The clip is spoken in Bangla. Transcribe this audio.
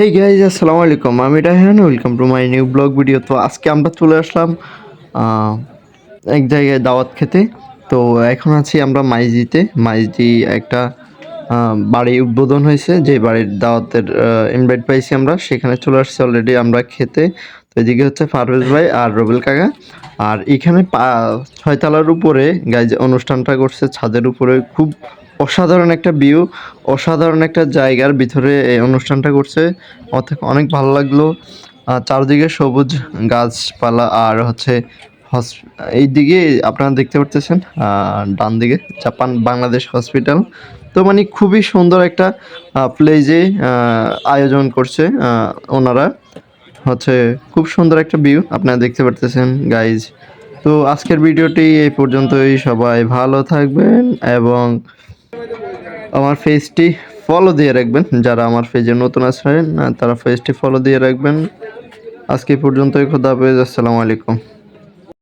হেই গাইজ আসসালামু আলাইকুম। আমি Raihan welcome to my new blog video তো আজকে আমরা চলে আসলাম এক জায়গায় দাওয়াত খেতে। তো এখন আছি আমরা মাইজিতে। মাইজি একটা বাড়ি উদ্বোধন হয়েছে, যে বাড়ির দাওয়াতের ইনভাইট পাইছি আমরা। সেখানে চলে আসছি অলরেডি আমরা খেতে। তো এদিকে হচ্ছে পারভেজ ভাই আর রবেল কাকা। আর এখানে ছয়তলার উপরে গাইজ অনুষ্ঠানটা করছে। ছাদের উপরে খুব অসাধারণ একটা ভিউ অসাধারণ একটা জায়গার ভিতরে এই অনুষ্ঠানটা করছে। অর্থাৎ অনেক ভালো লাগল। চারদিকে সবুজ গাছপালা আর হচ্ছে এই দিকে আপনারা দেখতে পারতেছেন ডান দিকে জাপান, বাংলাদেশ হসপিটাল তো মানে খুবই সুন্দর একটা প্লেজে আয়োজন করছে ওনারা। হচ্ছে খুব সুন্দর একটা ভিউ আপনারা দেখতে পারতেছেন গাইজ তো আজকের ভিডিওটি এই পর্যন্তই। সবাই ভালো থাকবেন এবং আমার পেজটি ফলো দিয়ে রাখবেন। যারা আমার পেজে নতুন আহ, তারা পেজটি ফলো দিয়ে রাখবেন। আজকে পর্যন্তই খোদা হাফেজ আসসালামু আলাইকুম।